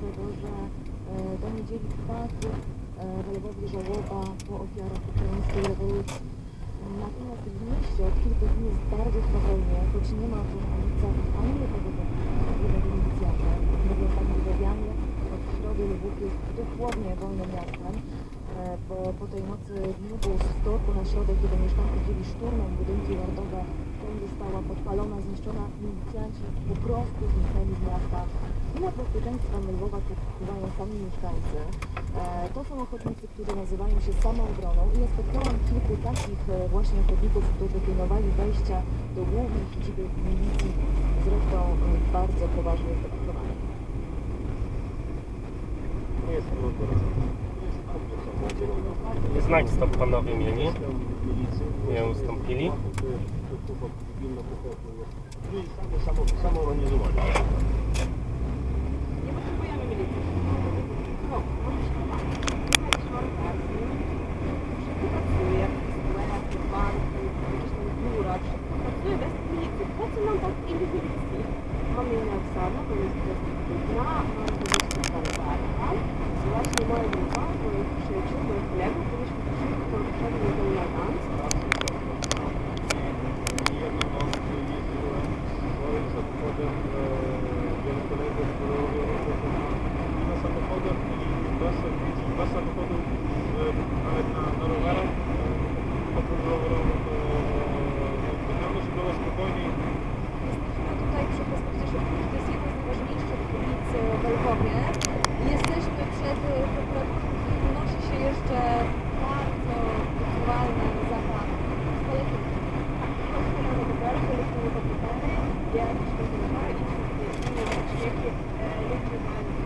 dlatego że e, do niedzieli czwarty e, w Lwowie żałoba po ofiarach ukraińskiej rewolucji. Natomiast w mieście od kilku dni jest bardzo spokojnie, choć nie ma na ulicach ani jednego jednego milicjanta. Mówiąc tak lwowianie, od środy Lwów jest dosłownie wolnym miastem, e, bo po tej nocy długu z wtorku na środę, kiedy mieszkańcy wzięli szturmem budynki wartowe, część została podpalona, zniszczona, milicjanci po prostu zniknęli z miasta. I nad bezpieczeństwem Lwowa sami mieszkańcy. E, To są ochotnicy, którzy nazywają się samoobroną i ja spotkałam kilku takich e, właśnie ochotników, którzy pilnowali wejścia do głównej siedziby milicji, zresztą e, bardzo poważnie zdecydowanie. Nie jest trudno. Jest samoobroną. Znak stop panowie mieli. Nie ustąpili. Samo, samo, samoorganizowanie. Nie potrzebujemy milicji. Pracuje, w w. Po co? Mamy inne Oksana, to jest kwestia mamy to jest Kantarka. samochodu, e, nawet na, na rowerach, oprócz e, rowerowo to wygląda, żeby e, no, było spokojniej. Jesteśmy tutaj przy Hospicjuszu, to jest jedna z najważniejszych ulic w Lwowie. Jesteśmy przed problemem, który się jeszcze bardzo wizualny zapach toaletówki. Mamy do bardzo lubimy dopytane, jak się wygląda i wszystkie inne uśmiechy ludzi.